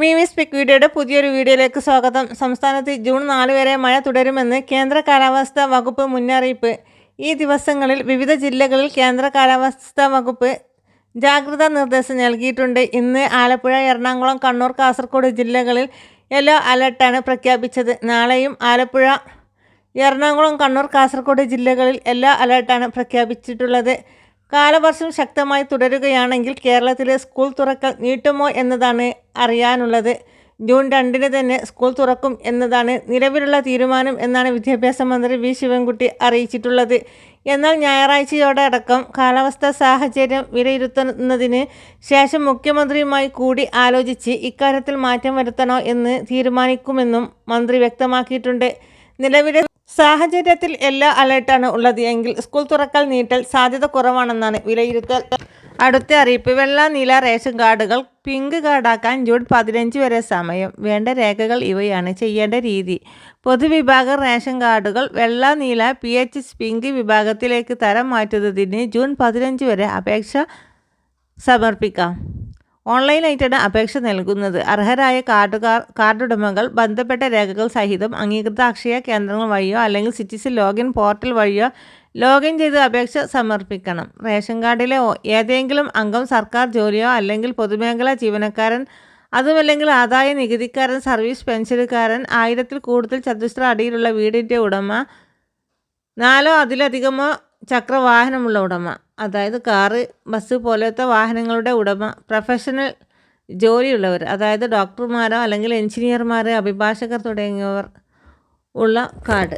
മിമി സ്പിക് വീഡിയോയുടെ പുതിയൊരു വീഡിയോയിലേക്ക് സ്വാഗതം. സംസ്ഥാനത്ത് ജൂൺ നാല് വരെ മഴ തുടരുമെന്ന് കേന്ദ്ര കാലാവസ്ഥാ വകുപ്പ് മുന്നറിയിപ്പ്. ഈ ദിവസങ്ങളിൽ വിവിധ ജില്ലകളിൽ കേന്ദ്ര കാലാവസ്ഥാ വകുപ്പ് ജാഗ്രതാ നിർദ്ദേശം നൽകിയിട്ടുണ്ട്. ഇന്ന് ആലപ്പുഴ എറണാകുളം കണ്ണൂർ കാസർഗോഡ് ജില്ലകളിൽ യെല്ലോ അലർട്ടാണ് പ്രഖ്യാപിച്ചത്. നാളെയും ആലപ്പുഴ എറണാകുളം കണ്ണൂർ കാസർഗോഡ് ജില്ലകളിൽ യെല്ലോ അലർട്ടാണ് പ്രഖ്യാപിച്ചിട്ടുള്ളത്. കാലവർഷം ശക്തമായി തുടരുകയാണെങ്കിൽ കേരളത്തിലെ സ്കൂൾ തുറക്കൽ നീട്ടുമോ എന്നതാണ് അറിയാനുള്ളത്. ജൂൺ രണ്ടിന് തന്നെ സ്കൂൾ തുറക്കും എന്നതാണ് നിലവിലുള്ള തീരുമാനം എന്നാണ് വിദ്യാഭ്യാസ മന്ത്രി വി. ശിവൻകുട്ടി അറിയിച്ചിട്ടുള്ളത്. എന്നാൽ ഞായറാഴ്ചയോടെ അടക്കം കാലാവസ്ഥാ സാഹചര്യം വിലയിരുത്തുന്നതിന് ശേഷം മുഖ്യമന്ത്രിയുമായി കൂടി ആലോചിച്ച് ഇക്കാര്യത്തിൽ മാറ്റം വരുത്തണോ എന്ന് തീരുമാനിക്കുമെന്നും മന്ത്രി വ്യക്തമാക്കിയിട്ടുണ്ട്. നിലവിലെ സാഹചര്യത്തിൽ എല്ലാ അലേർട്ടാണ് ഉള്ളത്. എങ്കിൽ സ്കൂൾ തുറക്കൽ നീട്ടൽ സാധ്യത കുറവാണെന്നാണ് വിലയിരുത്തൽ. അടുത്ത അറിയിപ്പ്. വെള്ള നീല റേഷൻ കാർഡുകൾ പിങ്ക് കാർഡാക്കാൻ ജൂൺ പതിനഞ്ച് വരെ സമയം. വേണ്ട രേഖകൾ ഇവയാണ്. ചെയ്യേണ്ട രീതി. പൊതുവിഭാഗ റേഷൻ കാർഡുകൾ വെള്ള നീല പി എച്ച് പിങ്ക് വിഭാഗത്തിലേക്ക് തരം മാറ്റുന്നതിന് ജൂൺ പതിനഞ്ച് വരെ അപേക്ഷ സമർപ്പിക്കാം. ഓൺലൈനായിട്ടാണ് അപേക്ഷ നൽകുന്നത്. അർഹരായ കാർഡുകാർ കാർഡുടമകൾ ബന്ധപ്പെട്ട രേഖകൾ സഹിതം അംഗീകൃത അക്ഷയ കേന്ദ്രങ്ങൾ വഴിയോ അല്ലെങ്കിൽ സിറ്റിസ് ലോഗിൻ പോർട്ടൽ വഴിയോ ലോഗിൻ ചെയ്ത് അപേക്ഷ സമർപ്പിക്കണം. റേഷൻ കാർഡിലെ ഏതെങ്കിലും അംഗം സർക്കാർ ജോലിയോ അല്ലെങ്കിൽ പൊതുമേഖലാ ജീവനക്കാരൻ അതുമല്ലെങ്കിൽ ആദായ നികുതിക്കാരൻ സർവീസ് പെൻഷനുകാരൻ ആയിരത്തിൽ കൂടുതൽ ചതുശ്ര അടിയിലുള്ള വീടിന്റെ ഉടമ നാലോ അതിലധികമോ ചക്രവാഹനമുള്ള ഉടമ. അതായത് കാറ് ബസ് പോലത്തെ വാഹനങ്ങളുടെ ഉടമ പ്രൊഫഷണൽ ജോലിയുള്ളവർ അതായത് ഡോക്ടർമാരോ അല്ലെങ്കിൽ എഞ്ചിനീയർമാർ അഭിഭാഷകർ തുടങ്ങിയവർ ഉള്ള കാർഡ്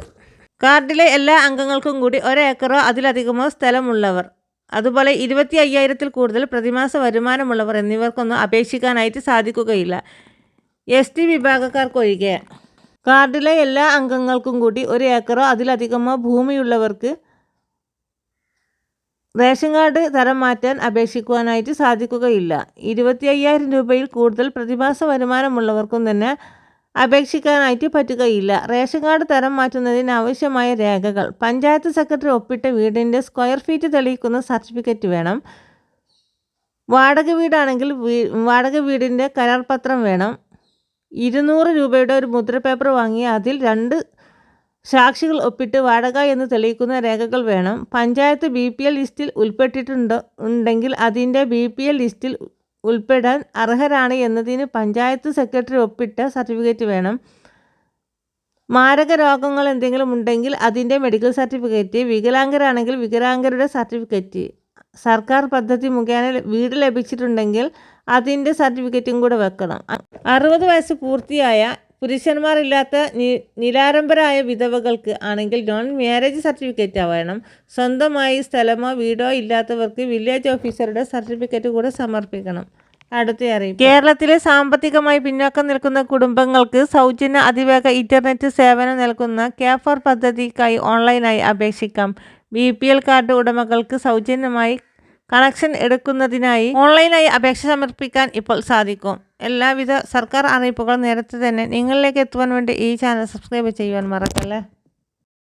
കാർഡിലെ എല്ലാ അംഗങ്ങൾക്കും കൂടി ഒരേക്കറോ അതിലധികമോ സ്ഥലമുള്ളവർ. അതുപോലെ ഇരുപത്തി അയ്യായിരത്തിൽ കൂടുതൽ പ്രതിമാസ വരുമാനമുള്ളവർ എന്നിവർക്കൊന്നും അപേക്ഷിക്കാനായിട്ട് സാധിക്കുകയില്ല. എസ് ടി വിഭാഗക്കാർക്കൊഴികെ കാർഡിലെ എല്ലാ അംഗങ്ങൾക്കും കൂടി ഒരു ഏക്കറോ അതിലധികമോ ഭൂമിയുള്ളവർക്ക് റേഷൻ കാർഡ് തരം മാറ്റാൻ അപേക്ഷിക്കുവാനായിട്ട് സാധിക്കുകയില്ല. ഇരുപത്തി അയ്യായിരം രൂപയിൽ കൂടുതൽ പ്രതിമാസ വരുമാനമുള്ളവർക്കും തന്നെ അപേക്ഷിക്കാനായിട്ട് പറ്റുകയില്ല. റേഷൻ കാർഡ് തരം മാറ്റുന്നതിന് ആവശ്യമായ രേഖകൾ. പഞ്ചായത്ത് സെക്രട്ടറി ഒപ്പിട്ട വീടിന്റെ സ്ക്വയർ ഫീറ്റ് തെളിയിക്കുന്ന സർട്ടിഫിക്കറ്റ് വേണം. വാടക വീടാണെങ്കിൽ വാടക വീടിന്റെ കരാർ പത്രം വേണം. ഇരുന്നൂറ് രൂപയുടെ ഒരു മുദ്ര പേപ്പർ വാങ്ങി അതിൽ രണ്ട് സാക്ഷികൾ ഒപ്പിട്ട് വാടക എന്ന് തെളിയിക്കുന്ന രേഖകൾ വേണം. പഞ്ചായത്ത് ബി പി എൽ ലിസ്റ്റിൽ ഉൾപ്പെട്ടിട്ടുണ്ടോ ഉണ്ടെങ്കിൽ അതിന്റെ ബി പി എൽ ലിസ്റ്റിൽ ഉൾപ്പെടാൻ അർഹരാണ് എന്നതിന് പഞ്ചായത്ത് സെക്രട്ടറി ഒപ്പിട്ട സർട്ടിഫിക്കറ്റ് വേണം. മാരക രോഗങ്ങൾ എന്തെങ്കിലും ഉണ്ടെങ്കിൽ അതിന്റെ മെഡിക്കൽ സർട്ടിഫിക്കറ്റ് വികലാംഗരാണെങ്കിൽ വികലാംഗരുടെ സർട്ടിഫിക്കറ്റ്. സർക്കാർ പദ്ധതി മുഖേന വീട് ലഭിച്ചിട്ടുണ്ടെങ്കിൽ അതിന്റെ സർട്ടിഫിക്കറ്റും കൂടെ വെക്കണം. അറുപത് വയസ്സ് പൂർത്തിയായ പുരുഷന്മാരില്ലാത്ത നിരാരംഭരായ വിധവകൾക്ക് ആണെങ്കിൽ നോൺ മാരേജ് സർട്ടിഫിക്കറ്റ് വേണം സ്വന്തമായി സ്ഥലമോ വീടോ ഇല്ലാത്തവർക്ക് വില്ലേജ് ഓഫീസറുടെ സർട്ടിഫിക്കറ്റ് കൂടെ സമർപ്പിക്കണം. അടുത്ത അറിയിപ്പ്. കേരളത്തിലെ സാമ്പത്തികമായി പിന്നോക്കം നിൽക്കുന്ന കുടുംബങ്ങൾക്ക് സൗജന്യ അതിവേഗ ഇന്റർനെറ്റ് സേവനം നൽകുന്ന കെഫർ പദ്ധതിക്കായി ഓൺലൈനായി അപേക്ഷിക്കാം. ബി പി എൽ കാർഡ് ഉടമകൾക്ക് സൗജന്യമായി കണക്ഷൻ എടുക്കുന്നതിനായി ഓൺലൈനായി അപേക്ഷ സമർപ്പിക്കാൻ ഇപ്പോൾ സാധിക്കും. എല്ലാവിധ സർക്കാർ അറിയിപ്പുകളും നേരത്തെ തന്നെ നിങ്ങളിലേക്ക് എത്തുവാൻ വേണ്ടി ഈ ചാനൽ സബ്സ്ക്രൈബ് ചെയ്യുവാൻ മറക്കല്ലേ?